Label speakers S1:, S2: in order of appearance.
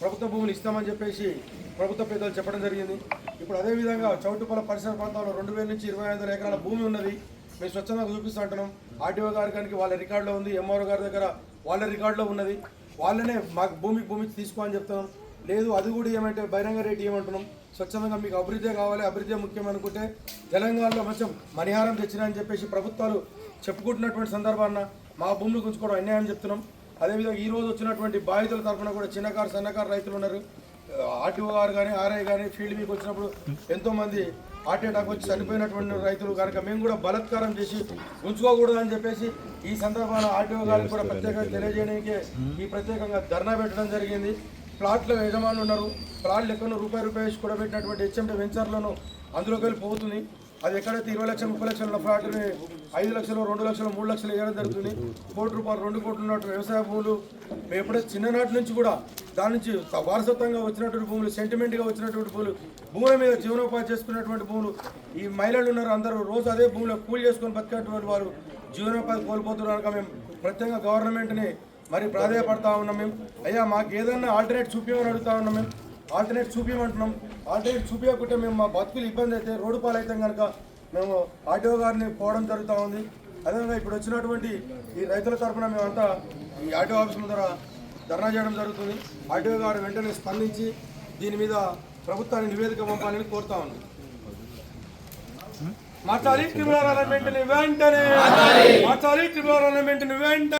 S1: ప్రభుత్వ భూములు ఇస్తామని చెప్పేసి ప్రభుత్వ పెద్దలు చెప్పడం జరిగింది. ఇప్పుడు అదేవిధంగా చౌటుపల్ల పరిసర ప్రాంతాల్లో రెండు వేల నుంచి ఇరవై ఐదు ఎకరాల భూమి ఉన్నది. మేము స్వచ్ఛందంగా చూపిస్తూ అంటున్నాం. ఆర్టీఓ గారి కానీ వాళ్ళ రికార్డులో ఉంది. ఎంఆర్ఓ గారి దగ్గర వాళ్ళ రికార్డులో ఉన్నది. వాళ్ళనే మాకు భూమికి భూమి తీసుకో అని చెప్తున్నాం. లేదు అది కూడా ఏమంటే బహిరంగ రేటు ఏమంటున్నాం. స్వచ్ఛందంగా మీకు అభివృద్ధి కావాలి అభివృద్ధి ముఖ్యం అనుకుంటే తెలంగాణలో కొంచెం మణిహారం తెచ్చినా అని చెప్పేసి ప్రభుత్వాలు చెప్పుకుంటున్నటువంటి సందర్భాన మా భూములు గుంచుకోవడం అన్యాయం చెప్తున్నాం. అదేవిధంగా ఈ రోజు వచ్చినటువంటి బాధితుల తరఫున కూడా చిన్నకారు సన్నకారు రైతులు ఉన్నారు. ఆర్టీఓ గారు కానీ ఆర్ఐ కానీ ఫీల్డ్ మీకు వచ్చినప్పుడు ఎంతో మంది హార్ట్ అటాక్ వచ్చి చనిపోయినటువంటి రైతులు కనుక మేము కూడా బలత్కారం చేసి ఉంచుకోకూడదు అని చెప్పేసి ఈ సందర్భంలో ఆర్టీఓ గారికి కూడా ప్రత్యేకంగా తెలియజేయడానికి ఈ ప్రత్యేకంగా ధర్నా పెట్టడం జరిగింది. ప్లాట్ల యజమానులు ఉన్నారు. ప్లాట్లు ఎక్కడో రూపాయి రూపాయి వేసి కూడా పెట్టినటువంటి హెచ్ఎండి వెంచర్లను అందులోకి వెళ్ళి పోతుంది. అది ఎక్కడైతే ఇరవై లక్షలు ముప్పై లక్షల ఫ్లాట్ని ఐదు లక్షలు రెండు లక్షలు మూడు లక్షలు వేయడం జరుగుతుంది. కోటి రూపాయలు రెండు కోట్లు ఉన్నట్టు వ్యవసాయ భూములు. మేము ఎప్పుడైతే చిన్ననాటి నుంచి కూడా దాని నుంచి వారసత్వంగా వచ్చినటువంటి భూములు సెంటిమెంట్గా వచ్చినటువంటి భూములు భూముల మీద జీవనోపాధి చేసుకున్నటువంటి భూములు ఈ మహిళలు ఉన్నారు అందరూ రోజు అదే భూమిలో కూలి చేసుకొని బతికేటువంటి వారు జీవనోపాధి కోల్పోతున్నారు కనుక మేము ప్రత్యేకంగా గవర్నమెంట్ని మరి ప్రాధాయపడతా ఉన్నాం మేము. అయ్యా మాకు ఏదన్నా ఆల్టర్నేట్ చూపించమని అడుగుతా ఉన్నాం మేము. ఆల్టర్నేట్ చూపించమంటున్నాం ఆల్టర్నేట్ చూపించకుంటే మేము మా బతుకులు ఇబ్బంది అయితే రోడ్డు పాలైతే కనుక మేము ఆర్టీఓ గారిని పోవడం జరుగుతూ ఉంది. అదేవిధంగా ఇప్పుడు వచ్చినటువంటి ఈ రైతుల తరఫున మేమంతా ఈ ఆర్టీఓ ఆఫీస్ ముందర ధర్నా చేయడం జరుగుతుంది. ఆర్టీఓ గారు వెంటనే స్పందించి దీని మీద ప్రభుత్వాన్ని నివేదిక పంపాలని కోరుతా ఉన్నాం. మార్చాలి క్రిమినల్ అలమెంట్ని వెంటనే మార్చాలి క్రిమినల్ అలమెంట్ని వెంటనే